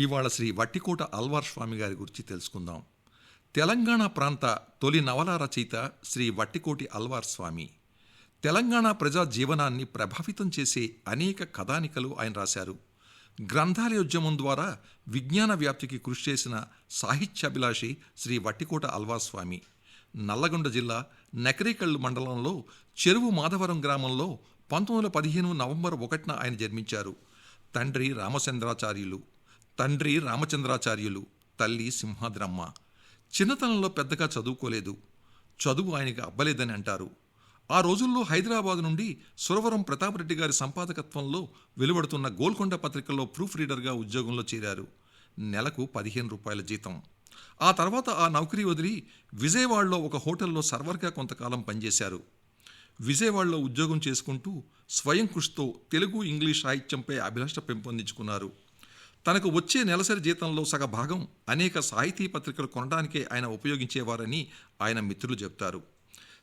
ఇవాళ శ్రీ వట్టికోట అల్వార్ స్వామి గారి గురించి తెలుసుకుందాం. తెలంగాణ ప్రాంత తొలి నవల రచయిత శ్రీ వట్టికోటి అల్వార్ స్వామి. తెలంగాణ ప్రజా జీవనాన్ని ప్రభావితం చేసే అనేక కథానికలు ఆయన రాశారు. గ్రంథాలయోద్యమం ద్వారా విజ్ఞాన వ్యాప్తికి కృషి చేసిన సాహిత్యాభిలాషి శ్రీ వట్టికోట అల్వార్ స్వామి. నల్లగొండ జిల్లా నకరేకళ్ళు మండలంలో చెరువు మాధవరం గ్రామంలో పంతొమ్మిది వందల పదిహేను నవంబర్ ఒకటిన ఆయన జన్మించారు. తండ్రి రామచంద్రాచార్యులు. తండ్రి రామచంద్రాచార్యులు తల్లి సింహాద్రమ్మ. చిన్నతనంలో పెద్దగా చదువుకోలేదు. చదువు ఆయనకి అబ్బలేదని అంటారు. ఆ రోజుల్లో హైదరాబాద్ నుండి సురవరం ప్రతాపరెడ్డి గారి సంపాదకత్వంలో వెలువడుతున్న గోల్కొండ పత్రికలో ప్రూఫ్ రీడర్గా ఉద్యోగంలో చేరారు. నెలకు పదిహేను రూపాయల జీతం. ఆ తర్వాత ఆ నౌకరీ వదిలి విజయవాడలో ఒక హోటల్లో సర్వర్గా కొంతకాలం పనిచేశారు. విజయవాడలో ఉద్యోగం చేసుకుంటూ స్వయం కృషితో తెలుగు ఇంగ్లీష్ సాహిత్యంపై అభిలాష పెంపొందించుకున్నారు. తనకు వచ్చే నెలసరి జీతంలో సగ భాగం అనేక సాహితీ పత్రికలు కొనడానికే ఆయన ఉపయోగించేవారని ఆయన మిత్రులు చెప్తారు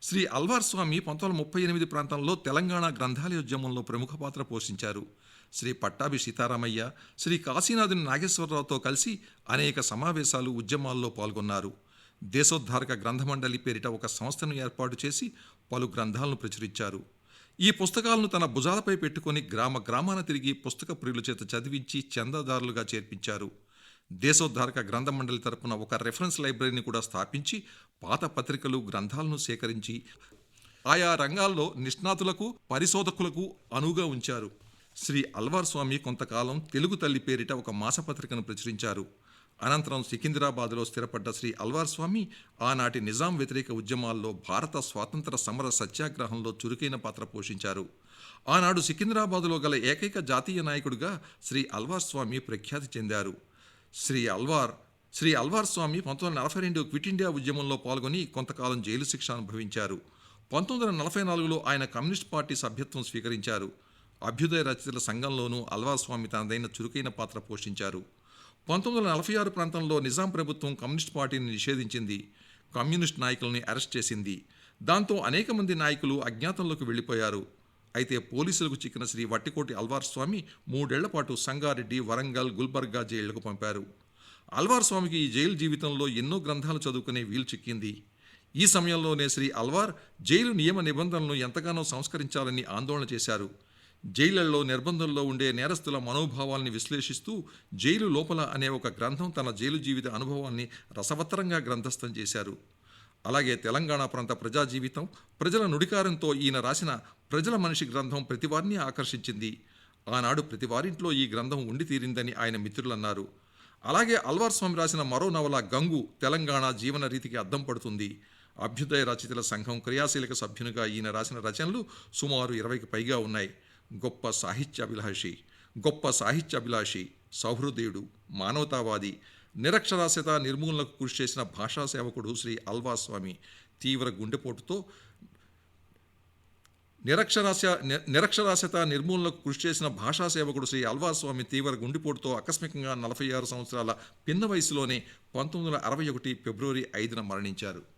శ్రీ అల్వార్ స్వామి పంతొమ్మిది వందల ముప్పై ఎనిమిది ప్రాంతంలో తెలంగాణ గ్రంథాలయోద్యమంలో ప్రముఖ పాత్ర పోషించారు. శ్రీ పట్టాభి సీతారామయ్య శ్రీ కాశీనాథుని నాగేశ్వరరావుతో కలిసి అనేక సమావేశాలు ఉద్యమాల్లో పాల్గొన్నారు. దేశోద్ధారక గ్రంథమండలి పేరిట ఒక సంస్థను ఏర్పాటు చేసి పలు గ్రంథాలను ప్రచురించారు. ఈ పుస్తకాలను తన భుజాలపై పెట్టుకొని గ్రామ గ్రామాన తిరిగి పుస్తక ప్రియుల చేత చదివించి చందాదారులుగా చేర్పించారు. దేశోద్ధారక గ్రంథ మండలి తరపున ఒక రెఫరెన్స్ లైబ్రరీని కూడా స్థాపించి పాత పత్రికలు గ్రంథాలను సేకరించి ఆయా రంగాల్లో నిష్ణాతులకు పరిశోధకులకు అనువుగా ఉంచారు. శ్రీ అల్వార్ స్వామి కొంతకాలం తెలుగు తల్లి పేరిట ఒక మాసపత్రికను ప్రచురించారు. అనంతరం సికింద్రాబాద్లో స్థిరపడ్డ శ్రీ అల్వార్ స్వామి ఆనాటి నిజాం వ్యతిరేక ఉద్యమాల్లో భారత స్వాతంత్ర సమర సత్యాగ్రహంలో చురుకైన పాత్ర పోషించారు. ఆనాడు సికింద్రాబాదులో గల ఏకైక జాతీయ నాయకుడిగా శ్రీ అల్వార్ స్వామి ప్రఖ్యాతి చెందారు. శ్రీ అల్వార్ శ్రీ అల్వార్ స్వామి పంతొమ్మిది వందల నలభై రెండు క్విట్ ఇండియా ఉద్యమంలో పాల్గొని కొంతకాలం జైలు శిక్ష అనుభవించారు. పంతొమ్మిది వందల నలభై నాలుగులో ఆయన కమ్యూనిస్ట్ పార్టీ సభ్యత్వం స్వీకరించారు. అభ్యుదయ రచయితల సంఘంలోనూ అల్వార్ స్వామి తనదైన చురుకైన పాత్ర పోషించారు. పంతొమ్మిది వందల నలభై ఆరు ప్రాంతంలో నిజాం ప్రభుత్వం కమ్యూనిస్ట్ పార్టీని నిషేధించింది కమ్యూనిస్ట్ నాయకుల్ని అరెస్ట్ చేసింది. దాంతో అనేక మంది నాయకులు అజ్ఞాతంలోకి వెళ్ళిపోయారు. అయితే పోలీసులకు చిక్కిన శ్రీ వట్టికోటి అల్వార్ స్వామి మూడేళ్ళ పాటు సంగారెడ్డి వరంగల్ గుల్బర్గా జైళ్ళకు పంపారు. అల్వార్ స్వామికి ఈ జైలు జీవితంలో ఎన్నో గ్రంథాలు చదువుకునే వీలు చిక్కింది. ఈ సమయంలోనే శ్రీ అల్వార్ జైలు నియమ నిబంధనలను ఎంతగానో సంస్కరించాలని ఆందోళన చేశారు. జైళ్ళలో నిర్బంధంలో ఉండే నేరస్తుల మనోభావాల్ని విశ్లేషిస్తూ జైలు లోపల అనే ఒక గ్రంథం తన జైలు జీవిత అనుభవాన్ని రసవత్తరంగా గ్రంథస్థం చేశారు. అలాగే తెలంగాణ ప్రాంత ప్రజా జీవితం ప్రజల నుడికారంతో ఈయన రాసిన ప్రజల మనిషి గ్రంథం ప్రతివారిని ఆకర్షించింది. ఆనాడు ప్రతివారింట్లో ఈ గ్రంథం ఉండి తీరిందని ఆయన మిత్రులన్నారు. అలాగే అల్వార్ స్వామి రాసిన మరో నవల గంగు తెలంగాణ జీవన రీతికి అద్దం పడుతుంది. అభ్యుదయ రచయితల సంఘం క్రియాశీలక సభ్యునిగా ఈయన రాసిన రచనలు సుమారు ఇరవైకి పైగా ఉన్నాయి. గొప్ప సాహిత్యాభిలాషి గొప్ప సాహిత్యాభిలాషి సౌహృదయుడు మానవతావాది నిరక్షరాస్యత నిర్మూలనకు కృషి చేసిన భాషా సేవకుడు శ్రీ అల్వా స్వామి తీవ్ర గుండెపోటుతో నిరక్షరాస్య నిరక్షరాస్యత నిర్మూలనకు కృషి చేసిన భాషా సేవకుడు శ్రీ అల్వా స్వామి తీవ్ర గుండెపోటుతో ఆకస్మికంగా నలభై ఆరు సంవత్సరాల పిన్న వయసులోనే పంతొమ్మిది వందల అరవై ఒకటి ఫిబ్రవరి ఐదున మరణించారు.